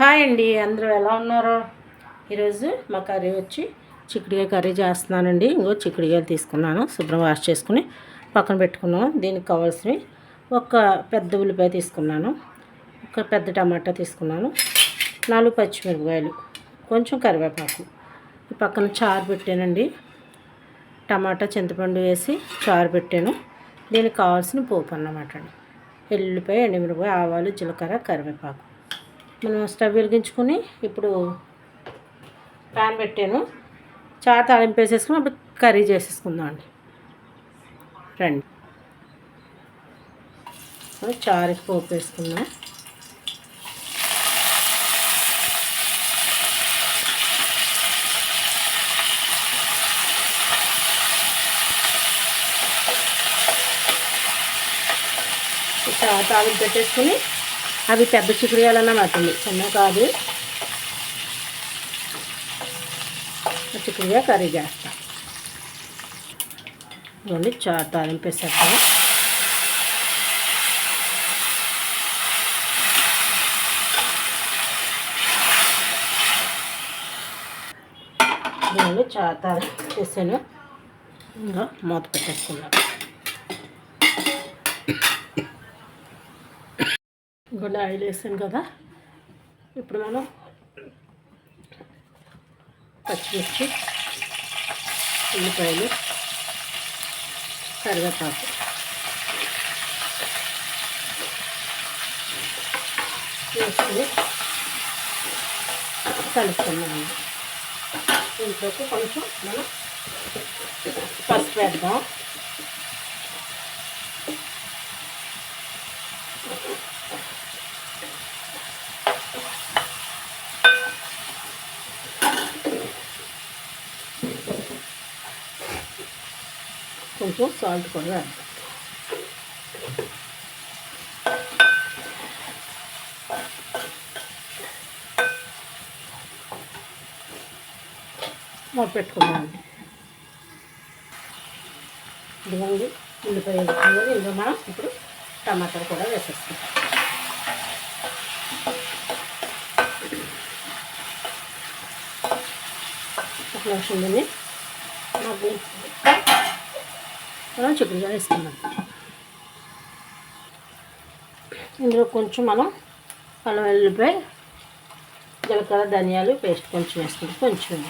Hi అండి అందరూ ఎలా ఉన్నారు? ఈరోజు మా కర్రీ వచ్చి చిక్కుడుగా కర్రీ చేస్తున్నానండి. ఇంకో చిక్కుడుగా తీసుకున్నాను శుభ్రం వాష్ చేసుకుని పక్కన పెట్టుకున్నాను. దీనికి కావాల్సినవి ఒక పెద్ద ఉల్లిపాయ తీసుకున్నాను ఒక పెద్ద టమాటా తీసుకున్నాను నాలుగు పచ్చిమిరపకాయలు కొంచెం కరివేపాకు. ఈ పక్కన చారు పెట్టానండి. టమాటా చింతపండు వేసి చారు పెట్టాను. దీనికి కావాల్సిన పోపు అన్నమాట అండి. ఎల్లుపాయ ఎండుమిరపకాయ ఆవాలు జీలకర్ర కరివేపాకు. మనం స్టవ్ వెలిగించుకుని ఇప్పుడు ప్యాన్ పెట్టాను. చా తాలింపు వేసేసుకుని అప్పుడు కర్రీ చేసేసుకుందాం అండి. రండి. చారు పోపు వేసుకుందాం. చారు తాలింపు పెట్టేసుకుని అవి పెద్ద చిక్కుడుగాయలన్నమాట అండి చిన్న కాదు. చిక్కుడుగా కర్రీ చేస్తాం. ఇవన్నీ చా తాలింపు వేసేద్దాం. ఇవన్నీ తాలింపు ఇంకా మూత పెట్టేసుకున్నాను ఇంకొన్ని ఆయిల్ వేసాను కదా. ఇప్పుడు మనం పచ్చిమిర్చి ఉల్లిపాయలు కరివేపాకు. వేసుకుని కలుపుకున్నాము ఇంట్లోకి కొంచెం మనం పసుపు వేద్దాం. కొంచెం సాల్ట్ కూడా వేద్దాం. మూత పెట్టుకుందామండి ఇదిగోండి ఉల్లిపాయ వేసుకుంది ఇందులో మనం ఇప్పుడు టమాటాలు కూడా వేసేస్తాం. ఒక నిమిషం దీన్ని మనం చిక్కుడుగా వేసుకున్నాం ఇందులో కొంచెం మనం అల్లం వెల్లుల్లిపాయ జీలకర్ర ధనియాలు పేస్ట్ కొంచెం వేసుకుంటాం కొంచెం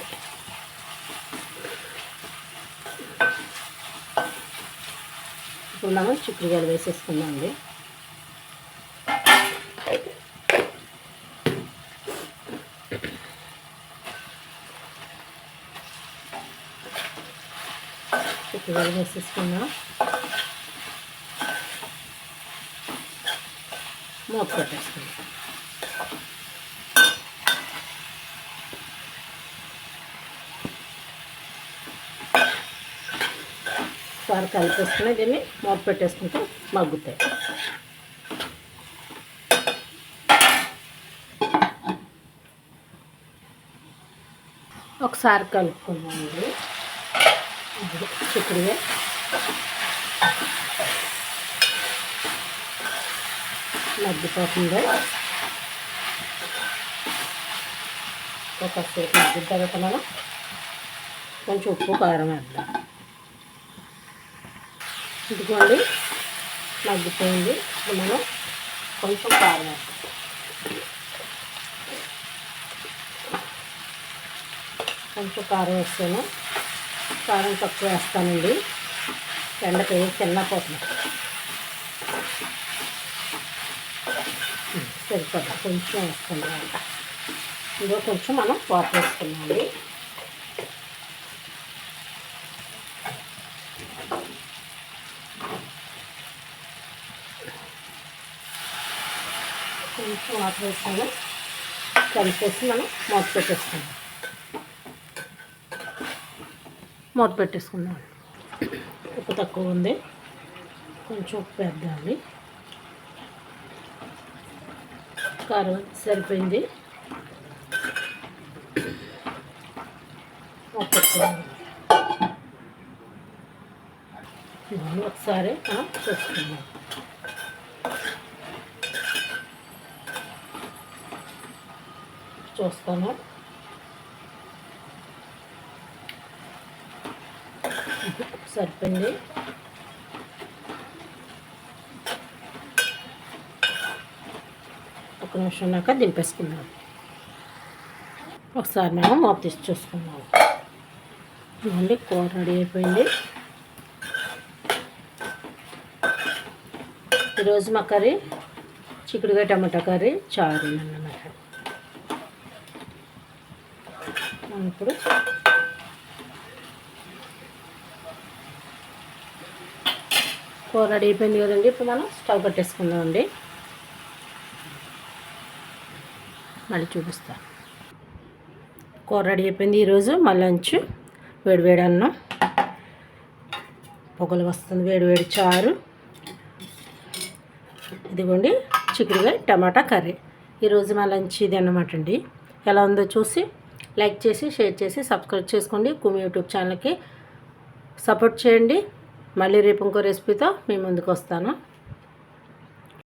ఇప్పుడు మనం చిక్కుడుగాయలు వేసేసుకుందామండి చిక్కుడుగాయలు వేసేసుకున్నాం మూత పెట్టేసుకున్నాం సార్ కలిపేసుకుని దీన్ని మూత పెట్టేసుకుంటే మగ్గుతాయి. ఒకసారి కలుపుకుందామండి చిక్కుడుగా మగ్గిపోతుంది ఒకసేపు మగ్గిన తర్వాత మనం కొంచెం ఉప్పు కారం వేద్దాం. ఇదిగోండి. మగ్గిపోయింది ఇప్పుడు మనం కొంచెం కారం వేద్దాం. కొంచెం కారం వేస్తాను. కారం తక్కువ వేస్తానండి. ఎండకి తిన్నపోతుంది సరిపోతుంది. కొంచెం వేసుకుందాం అంట ఇందులో కొంచెం మనం వాటర్ వేసుకున్నామండి కొంచెం వాటర్ వేసుకొని కలిపేసి మనం మూత పెట్టేసుకుందాం. మూత పెట్టేసుకుందాం. ఉప్పు తక్కువ ఉంది. కొంచెం ఉప్పు వేద్దామండి కారం సరిపోయింది. ఒకసారి చూసుకుందాం చూస్తాను. సరిపోయింది. ఒక నిమిషం దాకా దింపేసుకుందాం. ఒకసారి మేము మూత తీసి చూసుకుందాం. ఇవ్వండి కూర రెడీ అయిపోయింది. ఈరోజు మా కర్రీ చిక్కుడుగా టమాటా కర్రీ చారు అన్నమాట. ఇప్పుడు కూర రెడీ అయిపోయింది కదండి. ఇప్పుడు మనం స్టవ్ కట్టేసుకుందామండి. మళ్ళీ చూపిస్తాను కూర రెడీ అయిపోయింది ఈరోజు. మళ్ళీ లంచ్ వేడి వేడి అన్నం. పొగలు వస్తుంది వేడి వేడి చారు. ఇదిగోండి చిక్కుడుగా టమాటా కర్రీ. ఈరోజు మా లంచ్ ఇది అన్నమాట అండి. ఎలా ఉందో చూసి లైక్ చేసి షేర్ చేసి సబ్స్క్రైబ్ చేసుకోండి. కుమి యూట్యూబ్ ఛానల్కి సపోర్ట్ చేయండి. మళ్ళీ రేపు ఇంకో రెసిపీతో మీ ముందుకు వస్తాను.